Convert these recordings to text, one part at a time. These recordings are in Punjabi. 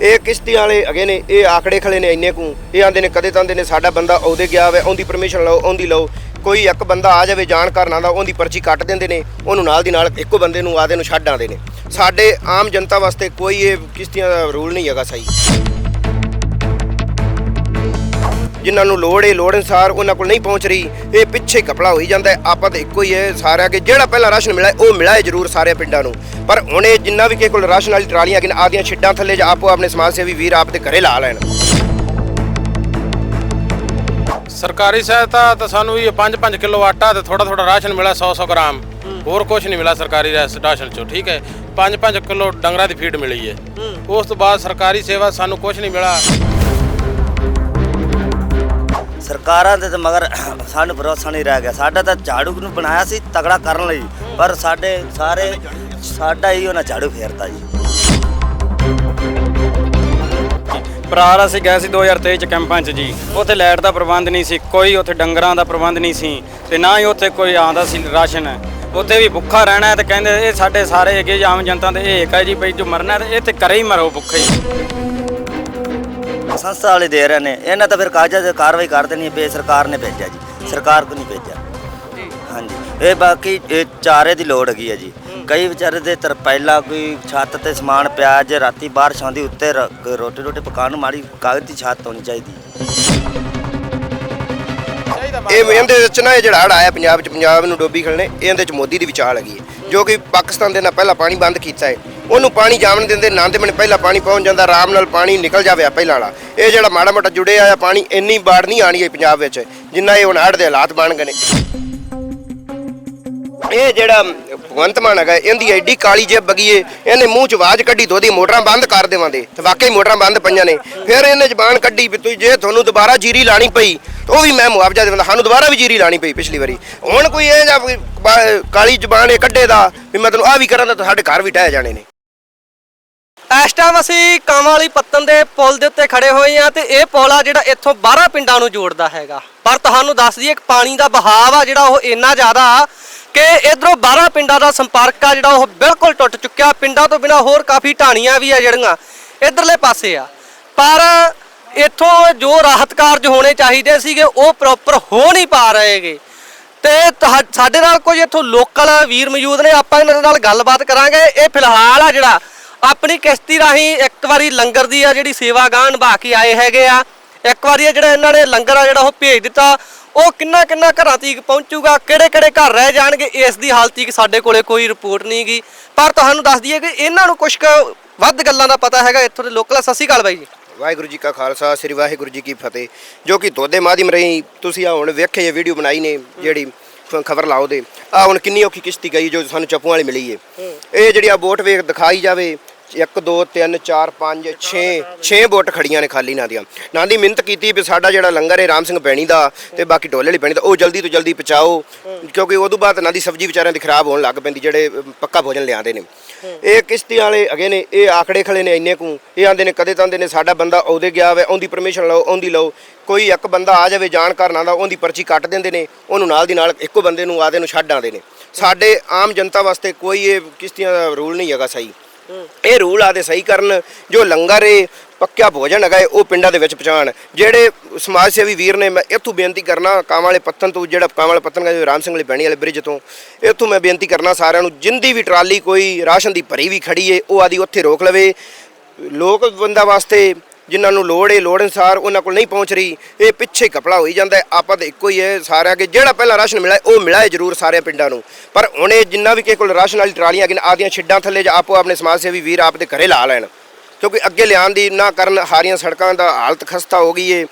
ਇਹ ਕਿਸ਼ਤੀ ਵਾਲੇ ਹੈਗੇ ਨੇ, ਇਹ ਆਕੜੇ ਖਲੇ ਨੇ ਇੰਨੇ ਕੁ। ਇਹ ਆਂਦੇ ਨੇ, ਕਦੇ ਤਾਂ ਆਂਦੇ ਨੇ, ਸਾਡਾ ਬੰਦਾ ਉਹਦੇ ਗਿਆ ਵੇ, ਉਹਦੀ ਪਰਮਿਸ਼ਨ ਲਓ, ਉਹਦੀ ਲਓ। ਕੋਈ ਇੱਕ ਬੰਦਾ ਆ ਜਾਵੇ ਜਾਣਕਾਰ ਨਾ ਦਾ ਉਹਦੀ ਪਰਚੀ ਕੱਟ ਦਿੰਦੇ ਨੇ, ਉਹਨੂੰ ਨਾਲ ਦੀ ਨਾਲ ਇੱਕੋ ਬੰਦੇ ਨੂੰ ਆਦੇ ਨੂੰ ਛੱਡ ਆਉਂਦੇ ਨੇ। ਸਾਡੇ ਆਮ ਜਨਤਾ ਵਾਸਤੇ ਕੋਈ ਇਹ ਕਿਸ਼ਤੀਆਂ ਦਾ ਰੂਲ ਨਹੀਂ ਹੈਗਾ ਸਹੀ ਜਿਨ੍ਹਾਂ ਨੂੰ ਲੋੜ ਹੈ ਲੋੜ ਅਨਸਾਰ ਉਹਨਾਂ ਕੋਲ ਨਹੀਂ ਪਹੁੰਚ ਰਹੀ। ਇਹ ਪਿੱਛੇ ਕਪੜਾ ਹੋਈ ਜਾਂਦਾ ਹੈ। ਆਪਾਂ ਤਾਂ ਇੱਕੋ ਹੀ ਹੈ ਸਾਰਿਆਂ ਕੇ ਜਿਹੜਾ ਪਹਿਲਾਂ ਰਾਸ਼ਨ ਮਿਲਿਆ ਉਹ ਮਿਲਿਆ ਹੈ ਜ਼ਰੂਰ ਸਾਰੇ ਪਿੰਡਾਂ ਨੂੰ। ਪਰ ਹੁਣ ਇਹ ਜਿੰਨਾ ਵੀ ਕਿਸੇ ਕੋਲ ਰਾਸ਼ਨ ਵਾਲੀ ਟਰਾਲੀਆਂ ਕਿ ਆਦੀਆਂ ਛਿੱਡਾਂ ਥੱਲੇ ਜਾਂ ਆਪੋ ਆਪਣੇ ਸਮਾਜ ਸੇਵੀ ਵੀਰ ਆਪ ਦੇ ਘਰੇ ਲਾ ਲੈਣ। ਸਰਕਾਰੀ ਸਹਾਇਤਾ ਤਾਂ ਸਾਨੂੰ ਵੀ 5-5 ਕਿਲੋ ਆਟਾ ਤੇ ਥੋੜਾ ਥੋੜਾ ਰਾਸ਼ਨ ਮਿਲਿਆ 100-100 ਗ੍ਰਾਮ। ਹੋਰ ਕੁਝ ਨਹੀਂ ਮਿਲਿਆ ਸਰਕਾਰੀ ਰਾਸ- ਰਾਸ਼ਨ ਚੋਂ ਠੀਕ ਹੈ? 5-5 ਕਿਲੋ ਡੰਗਰਾਂ ਦੀ ਫੀਡ ਮਿਲੀ ਹੈ। ਉਸ ਤੋਂ ਬਾਅਦ ਸਰਕਾਰੀ ਸੇਵਾ ਸਾਨੂੰ ਕੁਝ ਨਹੀਂ ਮਿਲਾ ਸਰਕਾਰਾਂ ਦੇ ਤਾਂ ਮਗਰ ਸਾਨੂੰ ਭਰੋਸਾ ਨਹੀਂ ਰਹਿ ਗਿਆ। ਸਾਡਾ ਤਾਂ ਝਾੜੂ ਨੂੰ ਬਣਾਇਆ ਸੀ ਤਗੜਾ ਕਰਨ ਲਈ। ਪਰ ਸਾਡੇ ਸਾਰੇ ਸਾਡਾ ਹੀ ਉਹਨਾਂ ਝਾੜੂ ਫੇਰਤਾ ਜੀ। ਪਰਾਰ ਅਸੀਂ ਗਏ ਸੀ 2023 ਚ ਕੈਂਪਾਂ ਚ ਜੀ। ਉੱਥੇ ਲਾਈਟ ਦਾ ਪ੍ਰਬੰਧ ਨਹੀਂ ਸੀ ਕੋਈ ਉੱਥੇ ਡੰਗਰਾਂ ਦਾ ਪ੍ਰਬੰਧ ਨਹੀਂ ਸੀ ਤੇ ਨਾ ਹੀ ਉੱਥੇ ਕੋਈ ਆਉਂਦਾ ਸੀ ਰਾਸ਼ਨ। ਉੱਥੇ ਵੀ ਭੁੱਖਾ ਰਹਿਣਾ ਹੈ ਤੇ ਕਹਿੰਦੇ ਇਹ ਸਾਡੇ ਸਾਰੇ ਹੈਗੇ ਜੀ, ਆਮ ਜਨਤਾ ਦੇ ਇਹ ਇੱਕ ਹੈ ਜੀ ਬਈ ਜੋ ਮਰਨਾ ਇਹ ਤੇ ਕਰੇ ਹੀ ਮਰੋ ਭੁੱਖੇ। ਹੀ ਸੰਸਥਾ ਵਾਲੇ ਦੇ ਰਹੇ ਨੇ। ਇਹਨਾਂ ਤਾਂ ਫਿਰ ਕਾਗਜ਼ਾਂ ਤੇ ਕਾਰਵਾਈ ਕਰ ਦੇਣੀ ਹੈ ਬੇ ਸਰਕਾਰ ਨੇ ਭੇਜਿਆ ਜੀ। ਸਰਕਾਰ ਕੋ ਨਹੀਂ ਭੇਜਿਆ। ਹਾਂਜੀ। ਇਹ ਬਾਕੀ, ਇਹ ਚਾਰੇ ਦੀ ਲੋੜ ਹੈਗੀ ਹੈ ਜੀ। ਕਈ ਵਿਚਾਰੇ ਦੇ ਤਰਪੈਲਾ ਕੋਈ ਛੱਤ ਤੇ ਸਮਾਨ ਪਿਆ ਜੇ, ਰਾਤੀ ਬਾਰਿਸ਼ ਆਉਂਦੀ ਉੱਤੇ ਰ- ਰੋਟੀ ਰੋਟੀ ਪਕਾਉਣ ਨੂੰ ਮਾੜੀ ਕਾਗਜ਼ ਦੀ ਛੱਤ ਹੋਣੀ ਚਾਹੀਦੀ ਇਹ ਇਹਦੇ ਵਿੱਚ ਨਾ ਇਹ ਜਿਹੜਾ ਹੜ੍ਹ ਆਇਆ ਪੰਜਾਬ 'ਚ, ਪੰਜਾਬ ਨੂੰ ਡੋਬੀ ਖਲਣੇ, ਇਹਦੇ ਵਿੱਚ ਮੋਦੀ ਦੀ ਵਿਚਾਲ ਹੈਗੀ ਹੈ। ਜੋ ਕਿ ਪਾਕਿਸਤਾਨ ਦੇ ਨਾਲ ਪਹਿਲਾਂ ਪਾਣੀ ਬੰਦ ਕੀਤਾ ਹੈ। ਉਹਨੂੰ ਪਾਣੀ ਜਾਵਣ ਦਿੰਦੇ, ਨਾ ਦੇ ਮਨ ਪਹਿਲਾਂ ਪਾਣੀ ਪਹੁੰਚ ਜਾਂਦਾ, ਆਰਾਮ ਨਾਲ ਪਾਣੀ ਨਿਕਲ ਜਾਵੇ ਪਹਿਲਾਂ ਵਾਲਾ। ਇਹ ਜਿਹੜਾ ਮਾੜਾ ਮੋਟਾ ਜੁੜਿਆ ਆ ਪਾਣੀ, ਇੰਨੀ ਬਾੜ ਨਹੀਂ ਆਣੀ ਹੈ ਪੰਜਾਬ ਵਿੱਚ, ਜਿੰਨਾ ਇਹ ਹੁਣ ਹੜ੍ਹ ਦੇ ਹਾਲਾਤ ਬਣ ਗਏ ਨੇ। ਇਹ ਜਿਹੜਾ ਭਗਵੰਤ ਮਾਨ ਹੈਗਾ, ਇਹਦੀ ਐਡੀ ਕਾਲੀ ਜੇਬ ਬਗੀਏ, ਇਹਨੇ ਮੂੰਹ ਚ ਆਵਾਜ਼ ਕੱਢੀ ਦੋਦੀ ਮੋਟਰਾਂ ਬੰਦ ਕਰ ਦੇਵਾਂਦੇ। ਤੇ ਵਾਕਈ ਮੋਟਰਾਂ ਬੰਦ ਪਈਆਂ ਨੇ। ਫਿਰ ਇਹਨੇ ਜ਼ਬਾਨ ਕੱਢੀ ਵੀ ਤੁਸੀਂ ਜੇ ਤੁਹਾਨੂੰ ਦੁਬਾਰਾ ਜੀਰੀ ਲਾਣੀ ਪਈ ਉਹ ਵੀ ਮੈਂ ਮੁਆਵਜ਼ਾ ਦੇਵਾਂਗਾ ਸਾਨੂੰ ਦੁਬਾਰਾ ਵੀ ਜੀਰੀ ਲਾਣੀ ਪਈ ਪਿਛਲੀ ਵਾਰੀ। ਹੁਣ ਕੋਈ ਇਹ ਜਾਂ ਕਾਲੀ ਜ਼ਬਾਨ ਇਹ ਕੱਢੇ ਦਾ, ਵੀ ਮੈਂ ਤੈਨੂੰ ਆ ਵੀ ਕਰਾਂ ਤਾਂ ਸਾਡੇ ਘਰ ਵੀ ਟਹਿ ਜਾਣੇ ਨੇ। ਇਸ ਟਾਈਮ ਅਸੀਂ ਕਾਂਵਾਂ ਵਾਲੀ ਪੱਤਨ ਦੇ ਪੁਲ ਦੇ ਉੱਤੇ ਖੜੇ ਹੋਏ ਆ ਤੇ ਇਹ ਪੁਲ ਆ ਜਿਹੜਾ ਇੱਥੋਂ 12 ਪਿੰਡਾਂ ਨੂੰ ਜੋੜਦਾ ਹੈਗਾ। ਪਰ ਤੁਹਾਨੂੰ ਦੱਸ ਦਈਏ ਕਿ ਪਾਣੀ ਦਾ ਬਹਾਵ ਆ ਜਿਹੜਾ ਉਹ ਇੰਨਾ ਜ਼ਿਆਦਾ ਆ ਕਿ ਇਧਰੋਂ 12 ਪਿੰਡਾਂ ਦਾ ਸੰਪਰਕ ਆ ਜਿਹੜਾ ਉਹ ਬਿਲਕੁਲ ਟੁੱਟ ਚੁੱਕਿਆ। ਪਿੰਡਾਂ ਤੋਂ ਬਿਨਾ ਹੋਰ ਕਾਫੀ ਢਾਣੀਆਂ ਵੀ ਆ ਜਿਹੜੀਆਂ ਇਧਰਲੇ ਪਾਸੇ ਆ। ਪਰ ਇੱਥੋਂ ਜੋ ਰਾਹਤ ਕਾਰਜ ਹੋਣੇ ਚਾਹੀਦੇ ਸੀਗੇ, ਉਹ ਪ੍ਰੋਪਰ ਹੋ ਨਹੀਂ ਪਾ ਰਹੇਗੇ ਤੇ ਤੁਹਾ- ਸਾਡੇ ਨਾਲ ਕੁਝ ਇੱਥੋਂ ਲੋਕਲ ਵੀਰ ਮੌਜੂਦ ਨੇ, ਆਪਾਂ ਇਹਨਾਂ ਦੇ ਨਾਲ ਗੱਲਬਾਤ ਕਰਾਂਗੇ। ਇਹ ਫਿਲਹਾਲ ਆ ਜਿਹੜਾ ਆਪਣੀ ਕਿਸ਼ਤੀ ਰਾਹੀਂ ਇੱਕ ਵਾਰੀ ਲੰਗਰ ਦੀ ਆ ਜਿਹੜੀ ਸੇਵਾ ਗਾਹ ਨਿਭਾ ਕੇ ਆਏ ਹੈਗੇ ਆ। ਇੱਕ ਵਾਰੀ ਇਹ ਜਿਹੜਾ ਇਹਨਾਂ ਨੇ ਲੰਗਰ ਆ ਜਿਹੜਾ ਉਹ ਭੇਜ ਦਿੱਤਾ ਉਹ ਕਿੰਨਾ ਕਿੰਨਾ ਘਰਾਂ ਤੀਕ ਪਹੁੰਚੂਗਾ ਕਿਹੜੇ ਕਿਹੜੇ ਘਰ ਰਹਿ ਜਾਣਗੇ ਇਸ ਦੀ ਹਾਲਤ ਤੀਕ ਸਾਡੇ ਕੋਲੇ ਕੋਈ ਰਿਪੋਰਟ ਨਹੀਂ ਗਈ ਪਰ ਤੁਹਾਨੂੰ ਦੱਸ ਦਈਏ ਕਿ ਇਹਨਾਂ ਨੂੰ ਕੁਝ ਕੁ ਵੱਧ ਗੱਲਾਂ ਦਾ ਪਤਾ ਹੈਗਾ ਇੱਥੋਂ ਦੇ ਲੋਕਲ। ਸਤਿ ਸ਼੍ਰੀ ਅਕਾਲ ਬਾਈ ਜੀ। ਵਾਹਿਗੁਰੂ ਜੀ ਕਾ ਖਾਲਸਾ ਸ੍ਰੀ ਵਾਹਿਗੁਰੂ ਜੀ ਕੀ ਫਤਿਹ। ਜੋ ਕਿ ਤੁਹਾਡੇ ਮਾਧਿਅਮ ਰਹੀ ਤੁਸੀਂ ਆ ਹੁਣ ਵੇਖੇ ਇਹ ਵੀਡੀਓ ਬਣਾਈ ਨੇ ਜਿਹੜੀ ਖਬਰ ਲਾਓ ਦੇ। ਆ ਹੁਣ ਕਿੰਨੀ ਔਖੀ ਕਿਸ਼ਤੀ ਗਈ ਜੋ ਸਾਨੂੰ ਚੱਪੂ ਵਾਲੀ ਮਿਲੀ ਏ। ਇਹ ਜਿਹੜੀ ਆ ਬੋਟ ਵੇਖ ਦਿਖਾਈ ਜਾਵੇ 1 2 3 4 5 6 6 ਬੋਟ ਖੜੀਆਂ ਨੇ ਖਾਲੀ ਨਾ ਦੀਆਂ। ਨਾ ਦੀ ਮਿਹਨਤ ਕੀਤੀ ਵੀ ਸਾਡਾ ਜਿਹੜਾ ਲੰਗਰ ਹੈ ਰਾਮ ਸਿੰਘ ਪੈਣੀ ਦਾ ਤੇ ਬਾਕੀ ਢੋਲੇ ਵਾਲੀ ਪੈਣੀ ਦਾ, ਉਹ ਜਲਦੀ ਤੋਂ ਜਲਦੀ ਪਹੁੰਚਾਓ, ਕਿਉਂਕਿ ਉਦੋਂ ਬਾਅਦ ਨਾ ਦੀ ਸਬਜ਼ੀ ਵਿਚਾਰਿਆਂ ਦੀ ਖਰਾਬ ਹੋਣ ਲੱਗ ਪੈਂਦੀ, ਜਿਹੜੇ ਪੱਕਾ ਭੋਜਨ ਲਿਆਉਂਦੇ ਨੇ। ਇਹ ਕਿਸ਼ਤੀ ਵਾਲੇ ਹੈਗੇ ਨੇ, ਇਹ ਆਕੜੇ ਖਲੇ ਨੇ ਇੰਨੇ ਕੁ, ਇਹ ਆਂਦੇ ਨੇ ਕਦੇ ਤਾਂ ਆਂਦੇ ਨੇ ਸਾਡਾ ਬੰਦਾ ਉਹਦੇ ਗਿਆ ਵੇ, ਉਹਦੀ ਪਰਮਿਸ਼ਨ ਲਓ, ਉਹਦੀ ਲਓ। ਕੋਈ ਇੱਕ ਬੰਦਾ ਆ ਜਾਵੇ ਜਾਣਕਾਰ ਨਾ ਦਾ, ਉਹਦੀ ਪਰਚੀ ਕੱਟ ਦਿੰਦੇ ਨੇ, ਉਹਨੂੰ ਨਾਲ ਦੀ ਨਾਲ ਇੱਕੋ ਬੰਦੇ ਨੂੰ ਆਦੇ ਨੂੰ ਛੱਡ ਆਉਂਦੇ ਨੇ। ਸਾਡੇ ਆਮ ਜਨਤਾ ਵਾਸਤੇ ਕੋਈ ਇਹ ਕਿਸ਼ਤੀਆਂ ਦਾ ਰੂਲ ਨਹੀਂ ਹੈਗਾ ਸਹੀ। ਇਹ ਰੂਲ ਆਦੇ ਸਹੀ ਕਰਨ ਜੋ ਲੰਗਰ ਏ ਪੱਕਿਆ ਭੋਜਨ ਹੈਗਾ ਏ, ਉਹ ਪਿੰਡਾਂ ਦੇ ਵਿੱਚ ਪਹੁੰਚਾਉਣ। ਜਿਹੜੇ ਸਮਾਜ ਸੇਵੀ ਵੀਰ ਨੇ ਮੈਂ ਇੱਥੋਂ ਬੇਨਤੀ ਕਰਨਾ ਕਾਂ ਵਾਲੇ ਪੱਤਨ ਤੋਂ ਜਿਹੜਾ ਕਾਂ ਵਾਲੇ ਪੱਤਨ ਦਾ ਰਾਮ ਸਿੰਘ ਵਾਲੀ ਬੈਣੀ ਵਾਲੇ ਬ੍ਰਿਜ ਤੋਂ ਇੱਥੋਂ ਮੈਂ ਬੇਨਤੀ ਕਰਨਾ ਸਾਰਿਆਂ ਨੂੰ ਜਿੰਦੀ ਵੀ ਟਰਾਲੀ ਕੋਈ ਰਾਸ਼ਨ ਦੀ ਭਰੀ ਵੀ ਖੜੀ ਏ ਉਹ ਆਦੀ ਉੱਥੇ ਰੋਕ ਲਵੇ। ਲੋਕ ਬੰਦਾ ਵਾਸਤੇ ਜਿਨ੍ਹਾਂ ਨੂੰ ਲੋੜ ਏ, ਲੋੜ ਅਨਸਾਰ ਉਹਨਾਂ ਕੋਲ ਨਹੀਂ ਪਹੁੰਚ ਰਹੀ। ਇਹ ਪਿੱਛੇ ਕਪੜਾ ਹੋਈ ਜਾਂਦਾ ਆਪਾਂ ਤਾਂ ਇੱਕੋ ਹੀ ਹੈ ਸਾਰਿਆਂ ਕੇ ਜਿਹੜਾ ਪਹਿਲਾਂ ਰਾਸ਼ਨ ਮਿਲਿਆ, ਉਹ ਮਿਲਿਆ ਹੈ ਜ਼ਰੂਰ ਸਾਰੇ ਪਿੰਡਾਂ ਨੂੰ। ਪਰ ਹੁਣ ਇਹ ਜਿੰਨਾ ਵੀ ਕਿਸੇ ਕੋਲ ਰਾਸ਼ਨ ਵਾਲੀ ਟਰਾਲੀਆਂ ਕਿ ਆਦੀਆਂ ਛਿੱਡਾਂ ਥੱਲੇ ਜਾਂ ਆਪੋ ਆਪਣੇ ਸਮਾਜ ਸੇਵੀ ਵੀਰ ਆਪ ਦੇ ਘਰੇ ਲਾ ਲੈਣ। ਕਿਉਂਕਿ ਅੱਗੇ ਲਿਆਉਣ ਦੀ ਨਾ ਕਰਨ ਹਾਰੀਆਂ ਸੜਕਾਂ ਦਾ ਹਾਲਤ ਖਸਤਾ ਹੋ ਗਈ ਏ।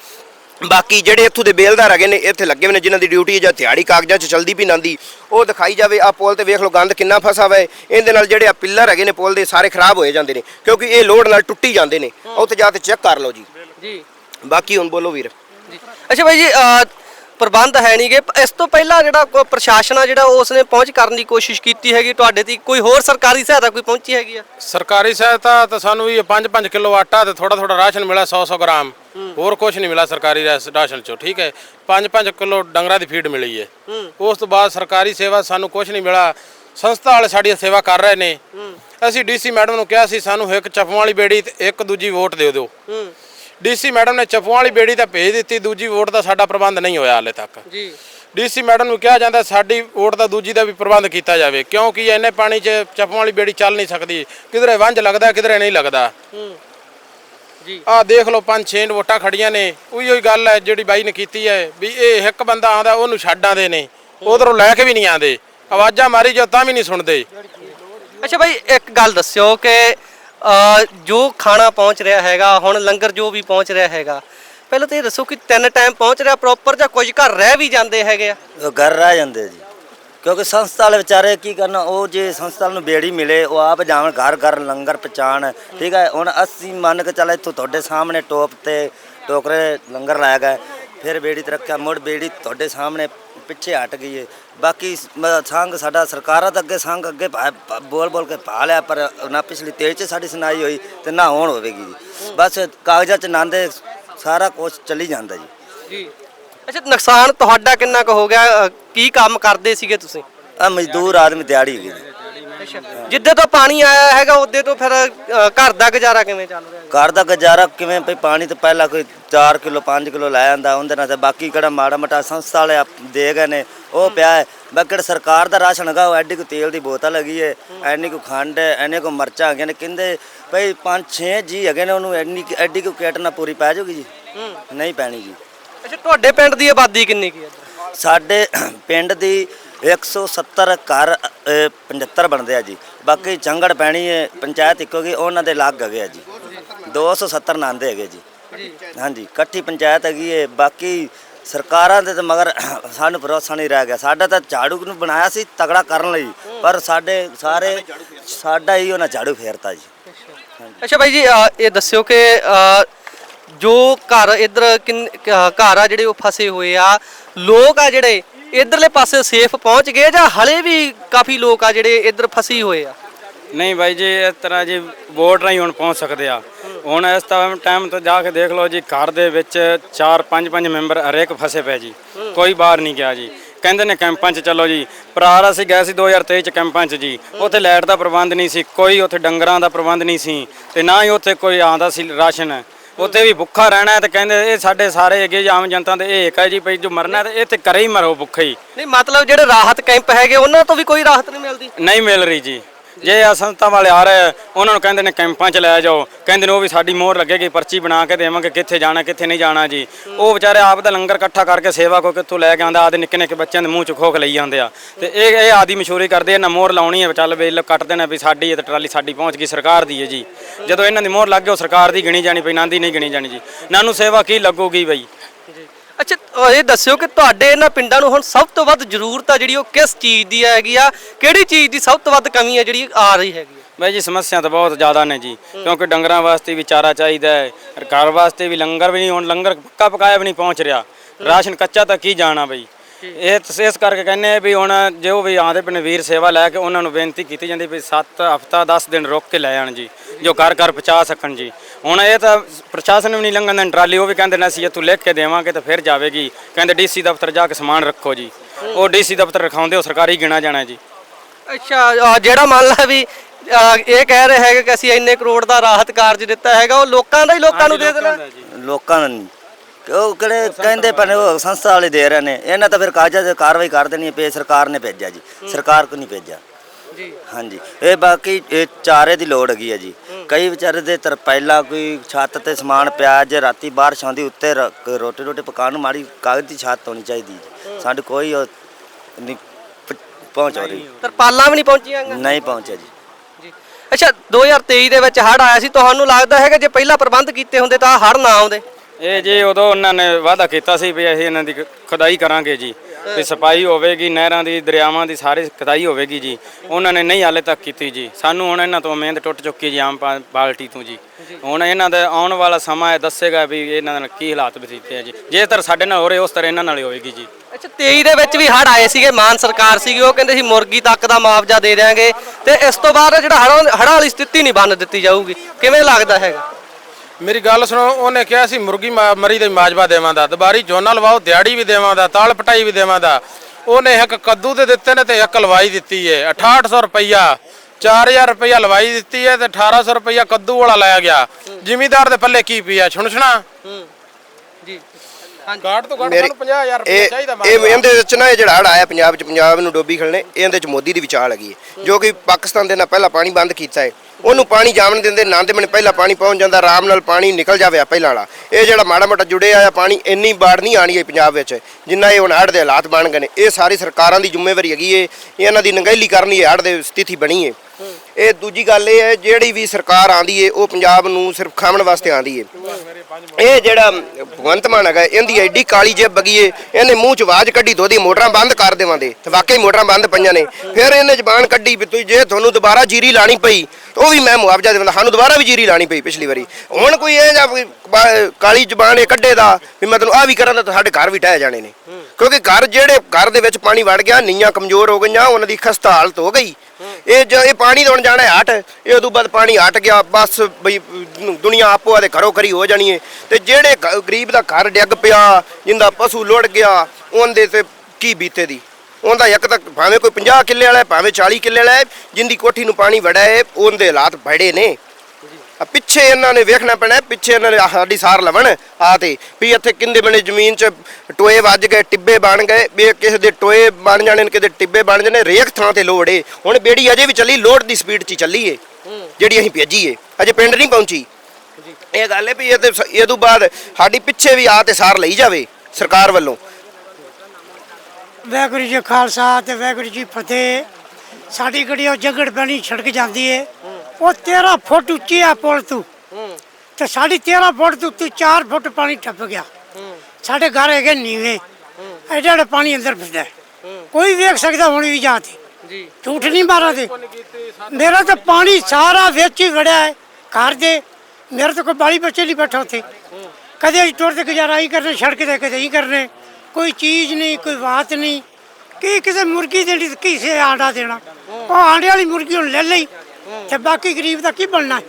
ਬਾਕੀ ਜਿਹੜੇ ਇੱਥੋਂ ਦੇ ਬੇਲਦਾਰ ਹੈਗੇ ਨੇ ਇੱਥੇ ਲੱਗੇ ਹੋਏ ਨੇ ਜਿਨ੍ਹਾਂ ਦੀ ਡਿਊਟੀ ਜਾਂ ਦਿਹਾੜੀ ਕਾਗਜ਼ਾਂ 'ਚ ਚਲਦੀ ਵੀ ਨਾਂਦੀ ਉਹ ਦਿਖਾਈ ਜਾਵੇ ਆ ਪੁਲ ਤੇ ਵੇਖ ਲਓ ਗੰਦ ਕਿੰਨਾ ਫਸਾ ਹੋਇਆ ਹੈ। ਇਹਦੇ ਨਾਲ ਜਿਹੜੇ ਆ ਪਿੱਲਰ ਹੈਗੇ ਨੇ ਪੁਲ ਦੇ ਸਾਰੇ ਖਰਾਬ ਹੋਏ ਜਾਂਦੇ ਨੇ ਕਿਉਂਕਿ ਇਹ ਲੋਡ ਨਾਲ ਟੁੱਟੀ ਜਾਂਦੇ ਨੇ। ਉੱਥੇ ਜਾ ਕੇ ਚੈੱਕ ਕਰ ਲਓ ਜੀ। ਜੀ। ਬਾਕੀ ਹੁਣ ਬੋਲੋ ਵੀਰ। ਜੀ। ਅੱਛਾ ਬਾਈ ਜੀ ਅਹ, ਪ੍ਰਬੰਧ ਹੈ ਨਹੀਂਗੇ ਇਸ ਤੋਂ ਪਹਿਲਾਂ ਜਿਹੜਾ ਪ੍ਰਸ਼ਾਸਨ ਆ ਜਿਹੜਾ ਉਸਨੇ ਪਹੁੰਚ ਕਰਨ ਦੀ ਕੋਸ਼ਿਸ਼ ਕੀਤੀ ਹੈਗੀ ਤੁਹਾਡੇ ਤੇ ਕੋਈ ਹੋਰ ਸਰਕਾਰੀ ਸਹਾਇਤਾ ਕੋਈ ਪਹੁੰਚੀ ਹੈਗੀ ਆ? ਸਰਕਾਰੀ ਸਹਾਇਤਾ ਤਾਂ ਸਾਨੂੰ ਵੀ 5-5 ਕਿਲੋ ਆਟਾ ਤੇ ਥੋੜਾ ਥੋੜਾ ਰਾਸ਼ਨ ਮਿਲਿਆ 100-100 ਗ੍ਰਾਮ। ਹੋਰ ਕੁਝ ਨਹੀਂ ਮਿਲਿਆ ਸਰਕਾਰੀ ਰਾਸ- ਰਾਸ਼ਨ ਚੋਂ ਠੀਕ ਹੈ? 5-5 ਕਿਲੋ ਡੰਗਰਾਂ ਦੀ ਫੀਡ ਮਿਲੀ ਹੈ। ਉਸ ਤੋਂ ਬਾਅਦ ਸਰਕਾਰੀ ਸੇਵਾ ਸਾਨੂੰ ਕੁਝ ਨਹੀਂ ਮਿਲਾ ਸੰਸਥਾ ਵਾਲੇ ਸਾਡੀ ਸੇਵਾ ਕਰ ਰਹੇ ਨੇ। ਅਸੀਂ ਡੀਸੀ ਮੈਡਮ ਨੂੰ ਕਿਹਾ ਸੀ ਸਾਨੂੰ ਇੱਕ ਚਪਵਾਂ ਵਾਲੀ ਬੇੜੀ ਤੇ ਇੱਕ ਦੂਜੀ ਵੋਟ ਦੇ ਦਿਓ। ਹੂੰ। ਡੀਸੀ ਮੈਡਮ ਨੇ ਚਪਵਾਂ ਵਾਲੀ ਬੇੜੀ ਤਾਂ ਭੇਜ ਦਿੱਤੀ ਦੂਜੀ ਵੋਟ ਦਾ ਸਾਡਾ ਪ੍ਰਬੰਧ ਨਹੀਂ ਹੋਇਆ ਹਾਲੇ ਤੱਕ। ਜੀ। ਡੀਸੀ ਮੈਡਮ ਨੂੰ ਕਿਹਾ ਜਾਂਦਾ ਸਾਡੀ ਵੋਟ ਦਾ ਦੂਜੀ ਦਾ ਵੀ ਪ੍ਰਬੰਧ ਕੀਤਾ ਜਾਵੇ ਕਿਉਂਕਿ ਇੰਨੇ ਪਾਣੀ 'ਚ ਚਪਵਾਂ ਵਾਲੀ ਬੇੜੀ ਚੱਲ ਨਹੀਂ ਸਕਦੀ। ਕਿਧਰੇ ਵੰਜ ਲੱਗਦਾ ਕਿਧਰੇ ਨਹੀਂ ਲੱਗਦਾ। ਆਹ ਦੇਖ ਲਓ ਪੰਜ ਛੇ ਵੋਟਾਂ ਖੜੀਆਂ ਨੇ। ਉਹੀ ਉਹੀ ਗੱਲ ਹੈ ਜਿਹੜੀ ਬਾਈ ਨੇ ਕੀਤੀ ਹੈ ਵੀ ਇਹ ਇੱਕ ਬੰਦਾ ਆਂਦਾ ਉਹਨੂੰ ਛੱਡ ਆਂਦੇ ਨੇ। ਉਧਰੋਂ ਲੈ ਕੇ ਵੀ ਨਹੀਂ ਆਂਦੇ ਆਵਾਜ਼ਾਂ ਮਾਰੀ ਜੋ ਤਾਂ ਵੀ ਨਹੀਂ ਸੁਣਦੇ। ਅੱਛਾ ਭਾਈ ਇੱਕ ਗੱਲ ਦੱਸਿਓ ਕਿ ਅ, ਜੋ ਖਾਣਾ ਪਹੁੰਚ ਰਿਹਾ ਹੈਗਾ ਹੁਣ ਲੰਗਰ ਜੋ ਵੀ ਪਹੁੰਚ ਰਿਹਾ ਹੈਗਾ ਪਹਿਲਾਂ ਤਾਂ ਇਹ ਦੱਸੋ ਕਿ ਤਿੰਨ ਟਾਈਮ ਪਹੁੰਚ ਰਿਹਾ ਪ੍ਰੋਪਰ ਜਾਂ ਕੁਝ ਘਰ ਰਹਿ ਵੀ ਜਾਂਦੇ ਹੈਗੇ ਆ? ਉਹ ਘਰ ਰਹਿ ਜਾਂਦੇ ਜੀ। ਕਿਉਂਕਿ ਸੰਸਥਾ ਵਾਲੇ ਵਿਚਾਰੇ ਕੀ ਕਰਨ, ਉਹ ਜੇ ਸੰਸਥਾ ਨੂੰ ਬੇੜੀ ਮਿਲੇ, ਉਹ ਆਪ ਜਾਵਣ ਘਰ ਘਰ ਲੰਗਰ ਪਹੁੰਚਾਉਣ। ਠੀਕ ਹੈ, ਹੁਣ ਅਸੀਂ ਮੰਨ ਕੇ ਚੱਲ ਇੱਥੋਂ ਤੁਹਾਡੇ ਸਾਹਮਣੇ ਟੋਪ ਤੇ ਟੋਕਰੇ ਲੰਗਰ ਲਾਇਆ ਗਿਆ, ਫਿਰ ਬੇੜੀ ਤਰੱਕਿਆ ਮੁੜ ਬੇੜੀ ਤੁਹਾਡੇ ਸਾਹਮਣੇ ਪਿੱਛੇ ਹਟ ਗਈ ਹੈ ਬਾਕੀ ਸੰਘ ਸਾਡਾ, ਸਰਕਾਰਾਂ ਤਾਂ ਅੱਗੇ ਸੰਘ ਅੱਗੇ ਭਾ- ਬੋਲ ਬੋਲ ਕੇ ਪਾ ਲਿਆ, ਪਰ ਨਾ ਪਿਛਲੀ ਤੇਜ਼ ਚ ਸਾਡੀ ਸੁਣਾਈ ਹੋਈ ਤੇ ਨਾ ਹੋਣ ਹੋਵੇਗੀ ਜੀ। ਬਸ ਕਾਗਜ਼ਾਂ ਚ ਨਾਂਦੇ ਸਾਰਾ ਕੁਝ ਚੱਲੀ ਜਾਂਦਾ ਜੀ। ਜੀ। ਅੱਛਾ ਨੁਕਸਾਨ ਤੁਹਾਡਾ ਕਿੰਨਾ ਕੁ ਹੋ ਗਿਆ? ਅ, ਕੀ ਕੰਮ ਕਰਦੇ ਸੀਗੇ ਤੁਸੀਂ? ਆ ਮਜ਼ਦੂਰ ਆਦਮੀ ਦਿਹਾੜੀ ਅੱਛਾ ਜਿੱਦੇ ਤੋਂ ਪਾਣੀ ਆਇਆ ਹੈਗਾ ਉਹਦੇ ਤੋਂ ਫਿਰ ਅ, ਘਰ ਦਾ ਗੁਜ਼ਾਰਾ ਕਿਵੇਂ ਚੱਲ ਰਿਹਾ? ਘਰ ਦਾ ਗੁਜ਼ਾਰਾ ਕਿਵੇਂ? ਭਈ ਪਾਣੀ ਤੋਂ ਪਹਿਲਾਂ ਕੋਈ 4 ਕਿਲੋ 5 ਕਿਲੋ ਲੈ ਆਂਦਾ ਉਹਦੇ ਨਾਲ ਤੇ ਬਾਕੀ ਕਿਹੜਾ ਮਾੜਾ ਮਟਾ ਸੰਸਥਾ ਵਾਲੇ ਆਪ ਦੇ ਗਏ ਨੇ ਉਹ ਪਿਆ ਹੈ। ਬਾਕੀ ਸਰਕਾਰ ਦਾ ਰਾਸ਼ਨ ਹੈਗਾ ਉਹ ਐਡੀ ਕੋ ਤੇਲ ਦੀ ਬੋਤਲ ਹੈਗੀ ਹੈ ਐਨੀ ਕੋ ਖੰਡ ਹੈ ਐਨੇ ਕੋ ਮਰਚਾਂ ਹੈਗੀਆਂ ਨੇ ਕਹਿੰਦੇ ਭਈ 5-6 ਜੀ ਹੈਗੇ ਨੇ ਉਹਨੂੰ ਐਨੀ ਕੁ- ਐਡੀ ਕੋ ਕੇਟ ਨਾ ਪੂਰੀ ਪੈ ਜਾਊਗੀ ਜੀ। ਨਹੀਂ ਪੈਣੀ ਜੀ। ਅੱਛਾ ਤੁਹਾਡੇ ਪਿੰਡ ਦੀ ਆਬਾਦੀ ਕਿੰਨੀ ਕੀ ਹੈ? ਸਾਡੇ ਪਿੰਡ ਦੀ 170 ਘਰ ਅ, 75 ਬਣਦੇ ਆ ਜੀ। ਬਾਕੀ ਚੰਗੜ ਪੈਣੀ ਹੈ ਪੰਚਾਇਤ ਇੱਕੋ ਗਈ ਉਹਨਾਂ ਦੇ ਲੱਗ ਹੈਗੇ ਆ ਜੀ। 270 ਨਾਂਦੇ ਹੈਗੇ ਜੀ। ਹਾਂਜੀ ਇਕੱਠੀ ਪੰਚਾਇਤ ਹੈਗੀ ਹੈ ਬਾਕੀ ਸਰਕਾਰਾਂ ਦੇ ਤਾਂ ਮਗਰ ਸਾਨੂੰ ਭਰੋਸਾ ਨਹੀਂ ਰਹਿ ਗਿਆ। ਸਾਡਾ ਤਾਂ ਝਾੜੂ ਨੂੰ ਬਣਾਇਆ ਸੀ ਤਗੜਾ ਕਰਨ ਲਈ ਪਰ ਸਾਡੇ ਸਾਰੇ ਸਾਡਾ ਹੀ ਉਹਨਾਂ ਝਾੜੂ ਫੇਰਤਾ ਜੀ। ਅੱਛਾ ਭਾਈ ਜੀ ਅ, ਇਹ ਦੱਸਿਓ ਕਿ ਅ, ਜੋ ਘਰ ਇੱਧਰ ਕਿੰਨ ਘਰ ਆ ਜਿਹੜੇ ਉਹ ਫਸੇ ਹੋਏ ਆ, ਲੋਕ ਆ ਜਿਹੜੇ ਇਧਰਲੇ ਪਾਸੇ ਸੇਫ ਪਹੁੰਚ ਗਏ ਜਾਂ ਹਲੇ ਵੀ ਕਾਫੀ ਲੋਕ ਆ ਜਿਹੜੇ ਇੱਧਰ ਫਸੀ ਹੋਏ ਆ? ਨਹੀਂ ਬਾਈ ਜੀ, ਇਸ ਤਰ੍ਹਾਂ ਜੀ ਵੋਟ ਰਾਹੀਂ ਹੁਣ ਪਹੁੰਚ ਸਕਦੇ ਆ। ਹੁਣ ਇਸ ਟਾਈਮ ਟਾਈਮ ਤੋਂ ਜਾ ਕੇ ਦੇਖ ਲਓ ਜੀ, ਘਰ ਦੇ ਵਿੱਚ 4 5 5 ਮੈਂਬਰ ਹਰੇਕ ਫਸੇ ਪਏ ਜੀ। ਕੋਈ ਬਾਹਰ ਨਹੀਂ ਗਿਆ ਜੀ। ਕਹਿੰਦੇ ਨੇ ਕੈਂਪਾਂ 'ਚ ਚਲੋ ਜੀ। ਪਰਾਰ ਅਸੀਂ ਗਏ ਸੀ 2023 ਚ ਕੈਂਪਾਂ 'ਚ ਜੀ। ਉੱਥੇ ਲਾਈਟ ਦਾ ਪ੍ਰਬੰਧ ਨਹੀਂ ਸੀ, ਕੋਈ ਉੱਥੇ ਡੰਗਰਾਂ ਦਾ ਪ੍ਰਬੰਧ ਨਹੀਂ ਸੀ ਤੇ ਨਾ ਹੀ ਉੱਥੇ ਕੋਈ ਆਂਦਾ ਸੀ ਰਾਸ਼ਨ। ਉੱਥੇ ਵੀ ਭੁੱਖਾ ਰਹਿਣਾ ਤੇ ਕਹਿੰਦੇ ਇਹ ਸਾਡੇ ਸਾਰੇ ਜੀ ਆਮ ਜਨਤਾ ਦੇ ਇਹ ਇੱਕ ਹੈ ਜੀ ਭਈ ਜੋ ਮਰਨਾ ਤੇ ਇਹ ਤੇ ਘਰੇ ਹੀ ਮਰੋ ਭੁੱਖੇ ਹੀ। ਨਹੀਂ ਮਤਲਬ ਜਿਹੜੇ ਰਾਹਤ ਕੈਂਪ ਹੈਗੇ ਉਹਨਾਂ ਤੋਂ ਵੀ ਕੋਈ ਰਾਹਤ ਨਹੀਂ ਮਿਲਦੀ? ਨਹੀਂ ਮਿਲ ਰਹੀ ਜੀ। ਜੇ ਆ ਸੰਤਾਂ ਵਾਲੇ ਆ ਰਹੇ ਉਹਨਾਂ ਨੂੰ ਕਹਿੰਦੇ ਨੇ ਕੈਂਪਾਂ 'ਚ ਲੈ ਜਾਓ। ਕਹਿੰਦੇ ਨੇ ਉਹ ਵੀ ਸਾਡੀ ਮੋਹਰ ਲੱਗੇਗੀ, ਪਰਚੀ ਬਣਾ ਕੇ ਦੇਵਾਂਗੇ, ਕਿੱਥੇ ਜਾਣਾ, ਕਿੱਥੇ ਨਹੀਂ ਜਾਣਾ ਜੀ। ਉਹ ਵਿਚਾਰੇ ਆਪ ਦਾ ਲੰਗਰ ਇਕੱਠਾ ਕਰਕੇ ਸੇਵਾ ਕੋ ਕਿੱਥੋਂ ਲੈ ਕੇ ਆਂਦਾ ਆਦੇ ਨਿੱਕੇ ਨਿੱਕੇ ਬੱਚਿਆਂ ਦੇ ਮੂੰਹ 'ਚ ਖੋਖ ਲਈ ਜਾਂਦੇ ਆ। ਤੇ ਇਹ ਇਹ ਆਦੀ ਮਸ਼ਹੂਰੀ ਕਰਦੇ, ਇਹਨਾਂ ਮੋਹਰ ਲਾਉਣੀ ਹੈ ਚੱਲ ਵੇਲ ਕੱਟ ਦੇਣਾ ਵੀ ਸਾਡੀ ਇਹ ਤੇ ਟਰਾਲੀ ਸਾਡੀ ਪਹੁੰਚ ਗਈ, ਸਰਕਾਰ ਦੀ ਹੈ ਜੀ। ਜਦੋਂ ਇਹਨਾਂ ਦੀ ਮੋਹਰ ਲੱਗ ਗਈ, ਉਹ ਸਰਕਾਰ ਦੀ ਗਿਣੀ ਜਾਣੀ ਪਈ ਨਾਂ ਦੀ ਨਹੀਂ ਗਿਣੀ ਜਾਣੀ ਜੀ। ਨਾਨੂੰ ਸੇਵਾ ਕੀ ਲੱਗੂਗੀ ਬਈ? ਅੱਛਾ ਇਹ ਦੱਸਿਓ ਕਿ ਤੁਹਾਡੇ ਇਹਨਾਂ ਪਿੰਡਾਂ ਨੂੰ ਹੁਣ ਸਭ ਤੋਂ ਵੱਧ ਜ਼ਰੂਰਤ ਆ ਜਿਹੜੀ ਉਹ ਕਿਸ ਚੀਜ਼ ਦੀ ਹੈਗੀ ਆ? ਕਿਹੜੀ ਚੀਜ਼ ਦੀ ਸਭ ਤੋਂ ਵੱਧ ਕਮੀ ਹੈ ਜਿਹੜੀ ਆ ਰਹੀ ਹੈਗੀ ਆ? ਬਾਈ ਜੀ ਸਮੱਸਿਆ ਤਾਂ ਬਹੁਤ ਜ਼ਿਆਦਾ ਨੇ ਜੀ, ਕਿਉਂਕਿ ਡੰਗਰਾਂ ਵਾਸਤੇ ਵੀ ਚਾਰਾ ਚਾਹੀਦਾ ਹੈ, ਘਰ ਵਾਸਤੇ ਵੀ ਲੰਗਰ ਵੀ ਨਹੀਂ, ਹੁਣ ਲੰਗਰ ਪੱਕਾ ਪਕਾਇਆ ਵੀ ਨਹੀਂ ਪਹੁੰਚ ਰਿਹਾ। ਰਾਸ਼ਨ ਕੱਚਾ ਤਾਂ ਕੀ ਜਾਣਾ ਬਈ? ਇਹ ਤਾਂ ਇਸ ਕਰਕੇ ਕਹਿੰਦੇ ਆ ਵੀ ਹੁਣ ਜੋ ਵੀ ਆਂਦੇ ਪਏ ਨੇ ਵੀਰ ਸੇਵਾ ਲੈ ਕੇ ਉਹਨਾਂ ਨੂੰ ਬੇਨਤੀ ਕੀਤੀ ਜਾਂਦੀ ਵੀ 7 ਹਫਤਾ 10 ਦਿਨ ਰੁਕ ਕੇ ਲੈ ਆਣ ਜੀ ਜੋ ਘਰ ਘਰ ਪਹੁੰਚਾ ਸਕਣ ਜੀ। ਹੁਣ ਇਹ ਤਾਂ ਪ੍ਰਸ਼ਾਸਨ ਵੀ ਨਹੀਂ ਲੰਘਣ ਦੇਣ ਟਰਾਲੀ ਉਹ ਵੀ ਕਹਿੰਦੇ ਨੇ ਅਸੀਂ ਇਹ ਤੂੰ ਲਿਖ ਕੇ ਦੇਵਾਂਗੇ ਤਾਂ ਫਿਰ ਜਾਵੇਗੀ। ਕਹਿੰਦੇ ਡੀਸੀ ਦਫ਼ਤਰ ਜਾ ਕੇ ਸਮਾਨ ਰੱਖੋ ਜੀ। ਉਹ ਡੀਸੀ ਦਫ਼ਤਰ ਰਖਾਉਂਦੇ ਉਹ ਸਰਕਾਰੀ ਗਿਣਾ ਜਾਣਾ ਜੀ। ਅੱਛਾ ਜਿਹੜਾ ਮੰਨ ਲਾ ਵੀ ਇਹ ਕਹਿ ਰਹੇ ਹੈਗੇ ਕਿ ਅਸੀਂ ਇੰਨੇ ਕਰੋੜ ਦਾ ਰਾਹਤ ਕਾਰਜ ਦਿੱਤਾ ਹੈਗਾ ਉਹ ਲੋਕਾਂ ਦਾ ਹੀ ਲੋਕਾਂ ਨੂੰ ਦੇ ਦੇਣਾ। ਲੋਕਾਂ ਨੂੰ ਨਹੀਂ। ਉਹ ਕਿਹੜੇ ਕਹਿੰਦੇ ਪਏ ਨੇ ਉਹ ਸੰਸਥਾ ਵਾਲੇ ਦੇ ਰਹੇ ਨੇ ਇਹਨਾਂ ਤਾਂ ਫਿਰ ਕਾਗਜ਼ਾਂ ਤੇ ਕਾਰਵਾਈ ਕਰ ਦੇਣੀ ਹੈ ਪੇ ਸਰਕਾਰ ਨੇ ਭੇਜਿਆ ਜੀ ਸਰਕਾਰ ਕੋ ਨਹੀਂ ਭੇਜਿਆ। ਜੀ। ਹਾਂਜੀ ਇਹ ਬਾਕੀ ਇਹ ਚਾਰੇ ਦੀ ਲੋੜ ਹੈਗੀ ਹੈ ਜੀ। ਕਈ ਵਿਚਾਰੇ ਦੇ ਤਰਪੈਲਾ ਕੋਈ ਛੱਤ ਤੇ ਸਮਾਨ ਪਿਆ ਜੇ ਰਾਤੀ ਬਾਰਿਸ਼ ਆਉਂਦੀ ਉੱਤੇ ਰੋਟੀ ਰੋਟੀ ਪਕਾਉਣ ਨੂੰ ਮਾੜੀ ਕਾਗਜ਼ ਦੀ ਛੱਤ ਹੋਣੀ ਚਾਹੀਦੀ ਜੀ। ਸਾਡੀ ਕੋਈ ਉਹ ਨਹੀਂ ਪਹੁੰਚ ਰਹੀ। ਤਰਪਾਲਾਂ ਵੀ ਨਹੀਂ ਪਹੁੰਚੀਆਂ। ਨਹੀਂ ਪਹੁੰਚਿਆ ਜੀ। ਅੱਛਾ 2023 ਦੇ ਵਿੱਚ ਹੜ੍ਹ ਆਇਆ ਸੀ ਤੁਹਾਨੂੰ ਲੱਗਦਾ ਹੈ ਕਿ ਜੇ ਪਹਿਲਾਂ ਪ੍ਰਬੰਧ ਕੀਤੇ ਹੁੰਦੇ ਤਾਂ ਹੜ੍ਹ ਨਾ ਆਉਂਦੇ? ਇਹ ਜੀ ਉਦੋਂ ਉਹਨਾਂ ਨੇ ਵਾਅਦਾ ਕੀਤਾ ਸੀ ਵੀ ਅਸੀਂ ਇਹਨਾਂ ਦੀ ਖੁਦਾਈ ਕਰਾਂਗੇ ਜੀ। ਤੇ ਸਫ਼ਾਈ ਹੋਵੇਗੀ, ਨਹਿਰਾਂ ਦੀ, ਦਰਿਆਵਾਂ ਦੀ ਸਾਰੀ ਖੁਦਾਈ ਹੋਵੇਗੀ ਜੀ। ਉਹਨਾਂ ਨੇ ਨਹੀਂ ਹਾਲੇ ਤੱਕ ਕੀਤੀ ਜੀ। ਸਾਨੂੰ ਹੁਣ ਇਹਨਾਂ ਤੋਂ ਮਿਹਨਤ ਟੁੱਟ ਚੁੱਕੀ ਜੀ ਆਮ ਪਾ- ਪਾਰਟੀ ਤੋਂ ਜੀ। ਹੁਣ ਇਹਨਾਂ ਦਾ ਆਉਣ ਵਾਲਾ ਸਮਾਂ ਇਹ ਦੱਸੇਗਾ ਵੀ ਇਹਨਾਂ ਨਾਲ ਕੀ ਹਾਲਾਤ ਬਤੀਤੇ ਆ ਜੀ। ਜੇ ਤਰ ਸਾਡੇ ਨਾਲ ਹੋ ਰਹੇ ਉਸ ਤਰ੍ਹਾਂ ਇਹਨਾਂ ਨਾਲ ਹੀ ਹੋਵੇਗੀ ਜੀ। ਅੱਛਾ 23 ਦੇ ਵਿੱਚ ਵੀ ਹੜ ਆਏ ਸੀਗੇ, ਮਾਨ ਸਰਕਾਰ ਸੀਗੀ, ਉਹ ਕਹਿੰਦੇ ਸੀ ਮੁਰਗੀ ਤੱਕ ਦਾ ਮੁਆਵਜ਼ਾ ਦੇ ਦਿਆਂਗੇ। ਤੇ ਇਸ ਤੋਂ ਬਾਅਦ ਜਿਹੜਾ ਹੜ੍ਹਾਂ ਹੜ੍ਹਾਂ ਵਾਲੀ ਸਥਿਤੀ ਨਹੀਂ ਬਣ ਦਿੱਤੀ ਜਾਊਗੀ। ਕਿਵੇਂ ਲੱਗਦਾ ਹੈਗਾ? ਮੇਰੀ ਗੱਲ ਸੁਣੋ ਉਹਨੇ ਕਿਹਾ ਸੀ ਮੁਰਗੀ ਮਾ- ਮਰੀ ਦੇ ਮਾਜਵਾ ਦੇਵਾਂਦਾ ਦੁਬਾਰੀ ਝੋਨਾ ਲਵਾਓ ਦਿਹਾੜੀ ਵੀ ਦੇਵਾਂਦਾ ਤਾਲ ਪਟਾਈ ਵੀ ਦੇਵਾਂਦਾ। ਉਹਨੇ ਇੱਕ ਕੱਦੂ ਦੇ ਦਿੱਤੇ ਨੇ ਤੇ ਇੱਕ ਲਵਾਈ ਦਿੱਤੀ ਏ 6800 ਰੁਪਈਆ। 4000 ਰੁਪਇਆ ਲਵਾਈ ਦਿੱਤੀ ਹੈ ਤੇ 1800 ਰੁਪਇਆ ਕੱਦੂ ਵਾਲਾ ਲਾਇਆ ਗਿਆ। ਜ਼ਿਮੀਦਾਰ ਦੇ ਪੱਲੇ ਕੀ ਪਿਆ ਛੁਣਛਣਾ ਜੀ। ਘਾਟ ਤੋਂ ਘਾਟ ਮੇਰੀ ਸਾਨੂੰ 50000 ਰੁਪਇਆ ਇਹ ਚਾਹੀਦਾ ਇਹ ਇਹਦੇ ਵਿੱਚ ਨਾ ਇਹ ਜਿਹੜਾ ਹੜ ਆਇਆ ਪੰਜਾਬ 'ਚ ਪੰਜਾਬ ਨੂੰ ਡੋਬੀ ਖਲਣੇ ਇਹਦੇ 'ਚ ਮੋਦੀ ਦੀ ਵਿਚਾਲ ਹੈਗੀ ਹੈ ਜੋ ਕਿ ਪਾਕਿਸਤਾਨ ਦੇ ਨਾਲ ਪਹਿਲਾਂ ਪਾਣੀ ਬੰਦ ਕੀਤਾ ਹੈ ਉਹਨੂੰ ਪਾਣੀ ਜਾਵਣ ਦਿੰਦੇ, ਨਾ ਦੇ ਪਹਿਲਾਂ ਪਾਣੀ ਪਹੁੰਚ ਜਾਂਦਾ, ਆਰਾਮ ਨਾਲ ਪਾਣੀ ਨਿਕਲ ਜਾਵੇ ਪਹਿਲਾਂ ਵਾਲਾ ਇਹ ਜਿਹੜਾ ਮਾੜਾ ਮੋਟਾ ਜੁੜਿਆ ਆ ਪਾਣੀ ਇੰਨੀ ਬਾੜ ਨਹੀਂ ਆਣੀ ਹੈ ਪੰਜਾਬ ਵਿੱਚ, ਜਿੰਨਾ ਇਹ ਹੁਣ ਹੜ ਦੇ ਹਾਲਾਤ ਬਣ ਗਏ ਨੇ। ਇਹ ਸਾਰੀ ਸਰਕਾਰਾਂ ਦੀ ਜ਼ਿੰਮੇਵਾਰੀ ਹੈਗੀ ਏ ਇਹਨਾਂ ਦੀ ਨੰਗਹਿਲੀ ਕਰਨੀ ਹੈ ਹੜ ਦੇ ਸਥਿਤੀ ਬਣੀ ਏ। ਇਹ ਦੂਜੀ ਗੱਲ ਇਹ ਹੈ, ਜਿਹੜੀ ਵੀ ਸਰਕਾਰ ਆਂਦੀ ਏ, ਉਹ ਪੰਜਾਬ ਨੂੰ ਸਿਰਫ ਖਾਵਣ ਵਾਸਤੇ ਆਂਦੀ ਏ। ਇਹ ਜਿਹੜਾ ਭਗਵੰਤ ਮਾਨ ਹੈਗਾ, ਇਹਦੀ ਐਡੀ ਕਾਲੀ ਜੇਬ ਬਗੀਏ ਇਹਨੇ ਮੂੰਹ ਚ ਆਵਾਜ਼ ਕੱਢੀ ਦੋਦੀ ਮੋਟਰਾਂ ਬੰਦ ਕਰ ਦੇਵਾਂਦੇ। ਤੇ ਵਾਕਈ ਮੋਟਰਾਂ ਬੰਦ ਪਈਆਂ ਨੇ। ਫਿਰ ਇਹਨੇ ਜ਼ਬਾਨ ਕੱਢੀ ਵੀ ਤੁਸੀਂ ਜੇ ਤੁਹਾਨੂੰ ਦੁਬਾਰਾ ਜੀਰੀ ਲਾਣੀ ਪਈ, ਤਾਂ ਉਹ ਵੀ ਮੈਂ ਮੁਆਵਜ਼ਾ ਦੇਵਾਂਗਾ ਸਾਨੂੰ ਦੁਬਾਰਾ ਵੀ ਜੀਰੀ ਲਾਣੀ ਪਈ ਪਿਛਲੀ ਵਾਰੀ। ਹੁਣ ਕੋਈ ਇਹ ਜਾਂ ਕਾਲੀ ਜ਼ਬਾਨ ਇਹ ਕੱਢੇ ਦਾ, ਵੀ ਮੈਂ ਤੁਹਾਨੂੰ ਆ ਵੀ ਕਰਾਂ ਤਾਂ ਸਾਡੇ ਘਰ ਵੀ ਟਹਿ ਜਾਣੇ ਨੇ। ਕਿਉਂਕਿ ਘਰ ਜਿਹੜੇ, ਘਰ ਦੇ ਵਿੱਚ ਪਾਣੀ ਵੜ ਗਿਆ ਨੀਆਂ ਕਮਜ਼ੋਰ ਹੋ ਗਈਆਂ, ਉਹਨਾਂ ਦੀ ਖਸਤਾ ਹਾਲਤ ਹੋ ਗਈ। ਇਹ ਜ ਇਹ ਪਾਣੀ ਤੋਂ ਜਾਣਾ ਹੈ ਹਟ। ਇਹ ਉਦੋਂ ਬਾਅਦ ਪਾਣੀ ਹਟ ਗਿਆ, ਬਸ ਬਈ ਦੁਨੀਆ ਆਪੋ ਆਦੇ ਘਰੋਂ ਘਰੀ ਹੋ ਜਾਣੀ ਹੈ ਤੇ ਜਿਹੜੇ ਗ- ਗਰੀਬ ਦਾ ਘਰ ਡਿੱਗ ਪਿਆ, ਜਿੰਦਾ ਪਸ਼ੂ ਲੁੜ ਗਿਆ, ਉਹਦੇ ਤੇ ਕੀ ਬੀਤੇ ਦੀ? ਉਹਦਾ ਇੱਕ ਤਾਂ ਭਾਵੇਂ ਕੋਈ 50 ਕਿੱਲੇ ਵਾਲਾ ਹੈ, ਭਾਵੇਂ 40 ਕਿੱਲੇ ਵਾਲਾ ਹੈ, ਜਿੰਦੀ ਕੋਠੀ ਨੂੰ ਪਾਣੀ ਵੜਾ ਹੈ, ਉਹਦੇ ਹਾਲਾਤ ਭੜੇ ਨੇ। ਪਿੱਛੇ ਇਹਨਾਂ ਨੇ ਵੇਖਣਾ ਪੈਣਾ, ਪਿੱਛੇ ਇਹਨਾਂ ਨੇ ਸਾਡੀ ਸਾਰ ਲਵਣ ਆ ਤੇ ਵੀ ਇੱਥੇ ਕਿੰਦੇ ਬਣੇ ਜ਼ਮੀਨ 'ਚ ਟੋਏ ਵੱਜ ਗਏ, ਟਿੱਬੇ ਬਣ ਗਏ, ਵੀ ਕਿਸੇ ਦੇ ਟੋਏ ਬਣ ਜਾਣੇ ਨੇ ਕਿਤੇ ਟਿੱਬੇ ਬਣ ਜਾਣੇ ਰੇਖ ਥਾਂ ਤੇ ਲੋੜ ਹੁਣ ਬੇੜੀ ਅਜੇ ਵੀ ਚੱਲੀ ਲੋਡ ਦੀ ਸਪੀਡ 'ਚ ਚੱਲੀ ਏ, ਜਿਹੜੀ ਅਸੀਂ ਭੇਜੀ ਏ। ਅਜੇ ਪਿੰਡ ਨਹੀਂ ਪਹੁੰਚੀ। ਇਹ ਗੱਲ ਹੈ ਵੀ ਇਹ ਤੇ ਇਹ ਤੋਂ ਬਾਅਦ ਸਾਡੀ ਪਿੱਛੇ ਵੀ ਆ ਤੇ ਸਾਰ ਲਈ ਜਾਵੇ ਸਰਕਾਰ ਵੱਲੋਂ। ਵਾਹਿਗੁਰੂ ਜੀ ਖਾਲਸਾ ਤੇ ਵਾਹਿਗੁਰੂ ਜੀ ਫਤਿਹ। ਸਾਡੀ ਗੱਡੀ ਉਹ ਜਗੜ ਪੈਣੀ ਛੜਕ ਜਾਂਦੀ ਏ। ਉਹ 13 ਫੁੱਟ ਉੱਚੀ ਆ ਪੁਲ ਤੋਂ। ਤੇ ਸਾਡੀ 13 ਫੁੱਟ ਤੋਂ ਉੱਤੇ 4 ਫੁੱਟ ਪਾਣੀ ਟੱਪ ਗਿਆ। ਸਾਡੇ ਘਰ ਹੈਗੇ ਨੀਵੇਂ। ਐਡਾ ਐਡਾ ਪਾਣੀ ਅੰਦਰ ਫਿਰਦਾ। ਕੋਈ ਵੇਖ ਸਕਦਾ ਹੁਣ ਵੀ ਜਾ ਤੇ। ਜੀ। ਝੂਠ ਨਹੀਂ ਮਾਰਾਂ ਤੇ। ਮੇਰਾ ਤਾਂ ਪਾਣੀ ਸਾਰਾ ਵਿੱਚ ਹੀ ਵੜਿਆ ਹੈ। ਘਰ ਦੇ। ਮੇਰੇ ਤਾਂ ਕੋਈ ਬਾਲੀ ਬੱਚੇ ਨਹੀਂ ਬੈਠਾ ਉੱਥੇ। ਕਦੇ ਅਸੀਂ ਟੁਰ ਤੇ ਗੁਜ਼ਾਰਾ ਹੀ ਕਰਨੇ ਸੜਕ ਤੇ ਕਦੇ ਹੀ ਕਰਨੇ। ਕੋਈ ਚੀਜ਼ ਨਹੀਂ ਕੋਈ ਬਾਤ ਨਹੀਂ। ਕੀ ਕਿਸੇ ਮੁਰਗੀ ਦੇਣੀ ਕਿਸੇ ਆਂਡਾ ਦੇਣਾ? ਉਹ ਆਂਡੇ ਵਾਲੀ ਮੁਰਗੀ ਹੁਣ ਲੈ ਲਈ। ਤੇ ਬਾਕੀ ਗਰੀਬ ਦਾ ਕੀ ਬਣਨਾ?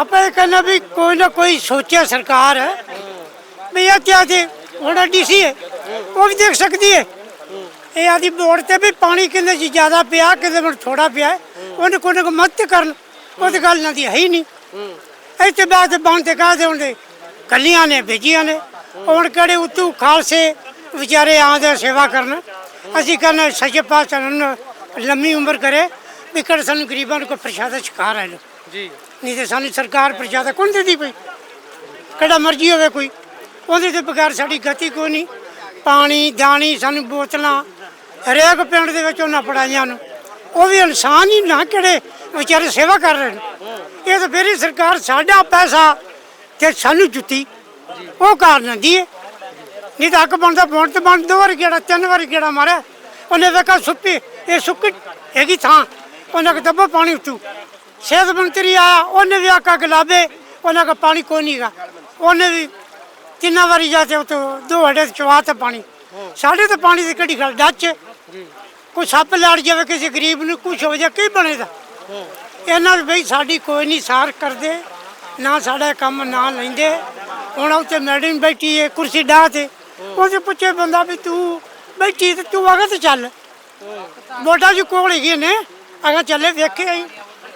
ਆਪਾਂ ਇਹ ਕਹਿੰਦੇ ਵੀ ਕੋਈ ਨਾ ਕੋਈ ਸੋਚਿਆ ਸਰਕਾਰ ਵੀ ਇਹ ਕਿਆ ਤੇ ਹੁਣ ਡੀਸੀ ਹੈ ਉਹ ਵੀ ਦੇਖ ਸਕਦੀ ਹੈ। ਇਹ ਆਦੀ ਬੋਰਡ ਤੇ ਵੀ ਪਾਣੀ ਕਿੰਨੇ ਚ ਜ਼ਿਆਦਾ ਪਿਆ, ਕਿੰਨੇ ਵਿੱਚ ਥੋੜਾ ਪਿਆ। ਉਹਨੇ ਕੋਈ ਨਾ ਮਦਦ ਕਰਨ। ਉਹ ਤੇ ਗੱਲ ਨਾ ਦੀ ਹੈ ਹੀ ਨਹੀਂ। ਇੱਥੇ ਬਾਅਦ ਬਣ ਤੇ ਕਾਹਦੇ ਹੁੰਦੇ? ਕੱਲੀਆਂ ਨੇ ਭੇਜੀਆਂ ਨੇ। ਹੁਣ ਕਿਹੜੇ ਉਤੂ ਖਾਲਸੇ ਵਿਚਾਰੇ ਆਂਦੇ ਸੇਵਾ ਕਰਨ? ਅਸੀਂ ਕਹਿੰਦੇ ਸੱਚੇ ਪਾਤਸ਼ਾਹ ਨੂੰ ਲੰਮੀ ਉਮਰ ਕਰੇ। ਵੀ ਕਿਹੜੇ ਸਾਨੂੰ ਗਰੀਬਾਂ ਨੂੰ ਕੋਈ ਪ੍ਰਸ਼ਾਦਾ ਛਕਾ ਰਹੇ ਨੇ? ਜੀ। ਨਹੀਂ ਤੇ ਸਾਨੂੰ ਸਰਕਾਰ ਪ੍ਰਸ਼ਾਦਾ ਕੌਣ ਦਿੰਦੀ ਪਈ ਕਿਹੜਾ ਮਰਜ਼ੀ ਹੋਵੇ ਕੋਈ। ਉਹਦੇ ਤੇ ਬਗੈਰ ਸਾਡੀ ਗਤੀ ਕੋਈ ਨਹੀਂ। ਪਾਣੀ ਦਾਣੀ ਸਾਨੂੰ ਬੋਤਲਾਂ ਹਰੇਕ ਪਿੰਡ ਦੇ ਵਿੱਚ ਉਹਨਾਂ ਪੜਾਈਆਂ ਨੂੰ। ਉਹ ਵੀ ਇਨਸਾਨ ਹੀ ਨਾ ਕਿਹੜੇ ਵਿਚਾਰੇ ਸੇਵਾ ਕਰ ਰਹੇ ਨੇ। ਇਹ ਤਾਂ ਫਿਰ ਹੀ ਸਰਕਾਰ ਸਾਡਾ ਪੈਸਾ ਤੇ ਸਾਨੂੰ ਜੁੱਤੀ। ਉਹ ਕਰ ਲੈਂਦੀ ਹੈ ਨਹੀਂ ਤਾਂ ਹੱਕ ਬਣਦਾ ਬਣ ਤੇ ਬਣ ਦੋ ਵਾਰੀ ਗੇੜਾ ਤਿੰਨ ਵਾਰੀ ਗੇੜਾ ਮਾਰਿਆ। ਉਹਨੇ ਵੇਖਾ ਸੁੱਪੀ ਇਹ ਸੁੱਕੀ ਹੈਗੀ ਥਾਂ। ਉਹਨੇ ਕੋ ਦੱਬੋ ਪਾਣੀ ਉੱਤੂ ਸਿਹਤ ਮੰਤਰੀ ਆਇਆ, ਉਹਨੇ ਵੀ ਆਕਾ ਗਲਾਬੇ ਉਹਨਾਂ ਕਾ ਪਾਣੀ ਕੋਈ ਨਹੀਂਗਾ ਉਹਨੇ ਵੀ ਤਿੰਨਾਂ ਵਾਰੀ ਜਾਤੇ ਉਹ ਤੋਂ ਦੋ ਹੜੇ ਚਵਾਤਾ ਪਾਣੀ। ਸਾਡੇ ਤੇ ਪਾਣੀ ਦੀ ਕਿਹੜੀ ਗੱਲ, ਡੱਚ। ਕੋਈ ਸੱਪ ਲੜ ਜਾਵੇ, ਕਿਸੇ ਗਰੀਬ ਨੂੰ ਕੁਝ ਹੋ ਜਾ ਕੀ ਬਣੇਗਾ? ਇਹਨਾਂ ਦੇ ਬਈ ਸਾਡੀ ਕੋਈ ਨਹੀਂ, ਸਾਰ ਕਰਦੇ। ਨਾ ਸਾਡਾ ਕੰਮ, ਨਾ ਲੈਂਦੇ। ਹੁਣ ਉੱਥੇ ਮੈਡਮ ਬੈਠੀ ਏ, ਕੁਰਸੀ ਡਾਹ ਤੇ। ਉਹਦੇ ਪੁੱਛੇ ਬੰਦਾ ਵੀ ਤੂੰ ਬੈਠੀ ਤੇ ਤੂੰ ਆਗਾ ਤੇ ਚੱਲ। ਮੋਟਾ ਜੀ ਕੋਲ ਗਏ ਨੇ। ਅਗਾ ਚੱਲੇ ਵੇਖੇ ਆਈ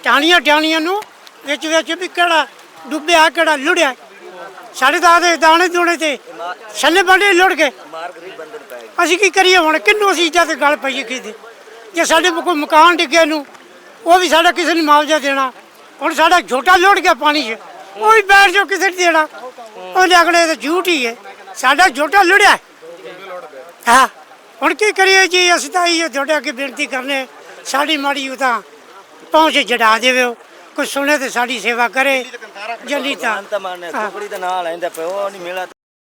ਟਾਣੀਆਂ ਟਾਣੀਆਂ ਨੂੰ, ਵਿੱਚ ਵਿੱਚ ਵੀ ਕਿਹੜਾ ਡੁੱਬਿਆ, ਕਿਹੜਾ ਲੁੜਿਆ। ਸਾਡੇ ਤਾਂ ਦੇ ਦਾਣੇ ਦੂਣੇ ਤੇ ਛੱਲੇ ਬੰਦੇ ਲੁੜ ਗਏ। ਅਸੀਂ ਕੀ ਕਰੀਏ ਹੁਣ? ਕਿੰਨੂੰ ਅਸੀਂ ਜਦ ਗੱਲ ਪਈਏ ਕਿਤੇ ਜੇ ਸਾਡੇ ਕੋਈ ਮਕਾਨ ਡਿੱਗਿਆ ਨੂੰ, ਉਹ ਵੀ ਸਾਡਾ ਕਿਸੇ ਨੂੰ ਮੁਆਵਜ਼ਾ ਦੇਣਾ। ਹੁਣ ਸਾਡਾ ਛੋਟਾ ਲੁੜ ਗਿਆ ਪਾਣੀ 'ਚ, ਉਹ ਵੀ ਬੈਠ ਜੋ ਕਿਸੇ ਨੂੰ ਦੇਣਾ। ਉਹਨੇ ਅਗਲੇ ਤਾਂ ਝੂਠ ਹੀ। ਹੈ ਸਾਡਾ ਛੋਟਾ ਲੁੜਿਆ। ਹੈ। ਹਾਂ ਹੁਣ ਕੀ ਕਰੀਏ ਜੀ? ਅਸੀਂ ਤਾਂ ਇਹ ਤੁਹਾਡੇ ਅੱਗੇ ਬੇਨਤੀ ਕਰਨੇ ਸਾਡੀ ਮਾੜੀ ਉਹ ਤਾਂ ਪਹੁੰਚ ਜੜਾ ਦੇਵੇ ਕੋਈ ਸੁਣੇ ਤੇ ਸਾਡੀ ਸੇਵਾ ਕਰੇ ਜਲੀ ਤਾਂ ਤਾਂ ਮਾਨੇ ਹਾਂ। ਕੁੜੀ ਦਾ ਨਾਂ ਲੈਂਦਾ ਉਹ ਨਹੀਂ ਮਿਲਿਆ